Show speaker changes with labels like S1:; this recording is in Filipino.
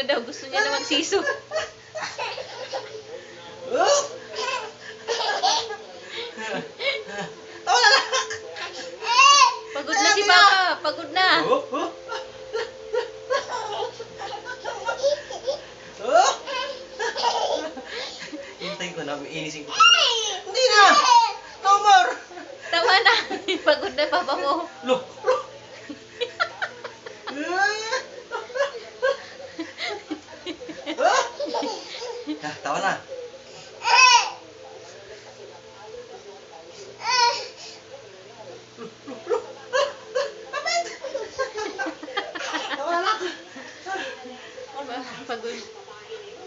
S1: Gusto niya na magsiso.
S2: Oh! Tawa na lang!
S1: Pagod na si Papa. Pagod na.
S2: Hintayin ko na, inisin ko. Hindi na! No more!
S1: Tama na. Pagod na Papa mo.
S2: Lo! Na. Tawa na.
S1: Pagod.